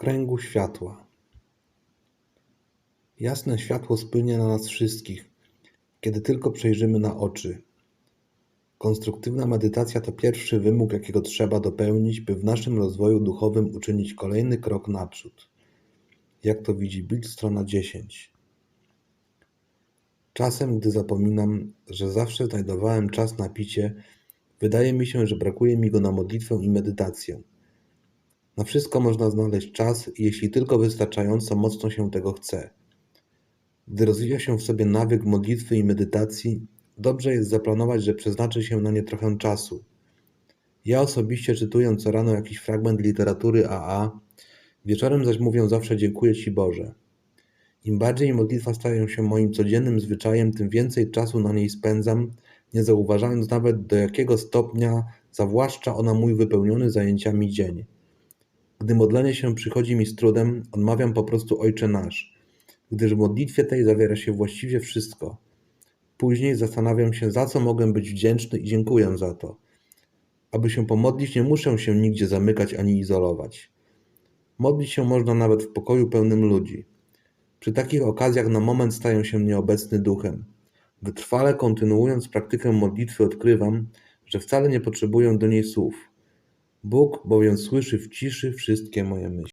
kręgu światła. Jasne światło spłynie na nas wszystkich, kiedy tylko przejrzymy na oczy. Konstruktywna medytacja to pierwszy wymóg, jakiego trzeba dopełnić, by w naszym rozwoju duchowym uczynić kolejny krok naprzód. Jak to widzi Bill, strona 10. Czasem, gdy zapominam, że zawsze znajdowałem czas na picie, wydaje mi się, że brakuje mi go na modlitwę i medytację. Na wszystko można znaleźć czas, jeśli tylko wystarczająco mocno się tego chce. Gdy rozwija się w sobie nawyk modlitwy i medytacji, dobrze jest zaplanować, że przeznaczy się na nie trochę czasu. Ja osobiście czytuję co rano jakiś fragment literatury AA, wieczorem zaś mówię zawsze dziękuję Ci Boże. Im bardziej modlitwa staje się moim codziennym zwyczajem, tym więcej czasu na niej spędzam, nie zauważając nawet do jakiego stopnia zawłaszcza ona mój wypełniony zajęciami dzień. Gdy modlenie się przychodzi mi z trudem, odmawiam po prostu Ojcze Nasz, gdyż w modlitwie tej zawiera się właściwie wszystko. Później zastanawiam się, za co mogę być wdzięczny i dziękuję za to. Aby się pomodlić, nie muszę się nigdzie zamykać ani izolować. Modlić się można nawet w pokoju pełnym ludzi. Przy takich okazjach na moment staję się nieobecny duchem. Wytrwale kontynuując praktykę modlitwy, odkrywam, że wcale nie potrzebuję do niej słów. Bóg bowiem słyszy w ciszy wszystkie moje myśli.